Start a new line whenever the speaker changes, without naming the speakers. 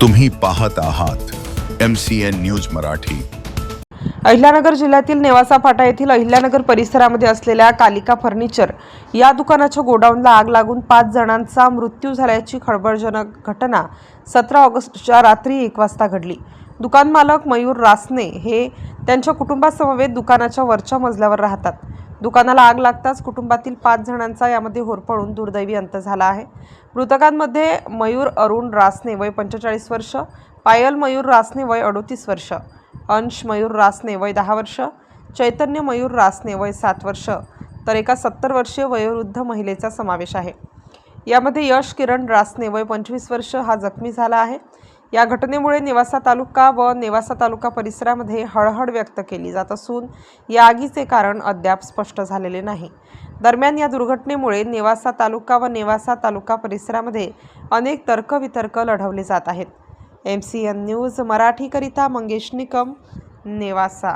तुम्ही पाहत आहात M C N news Marathi.
Ahilyanagar जिल्ह्यातील नेवासा फाटा येथील अहिल्यानगर परिसरामध्ये असलेल्या कालिका फर्निचर या दुकानाच्या गोडाऊनला आग लागून पाच जणांचा मृत्यू झाल्याची खळबळजनक घटना सतरा ऑगस्टच्या रात्री एक वाजता घडली. दुकान मालक मयूर रासने हे त्यांच्या कुटुंबासमवेत दुकानाच्या वरच्या मजल्यावर राहतात. दुकानाला आग लागताच कुटुंबातील पाच जणांचा यामध्ये होरपळून दुर्दैवी अंत झाला आहे. मृतकांमध्ये मयूर अरुण रासने वय पंचेचाळीस वर्ष पायल मयूर रासने वय अडोतीस वर्ष अंश मयूर रासने वय दहा वर्ष चैतन्य मयूर रासने वय सात वर्ष तर एका सत्तर वर्षीय वयोवृद्ध महिलेचा समावेश आहे. यामध्ये यश किरण रासने वय पंचवीस वर्ष हा जखमी झाला आहे. या घटनेमुळे नेवासा तालुका व नेवासा तालुका परिसरामध्ये हळहळ व्यक्त केली जात असून या आगीचे कारण अद्याप स्पष्ट झालेले नाही. दरम्यान या दुर्घटनेमुळे नेवासा तालुका व नेवासा तालुका परिसरामध्ये अनेक तर्कवितर्क लढवले जात आहेत. एम सी एन न्यूज मराठीकरिता मंगेश निकम नेवासा.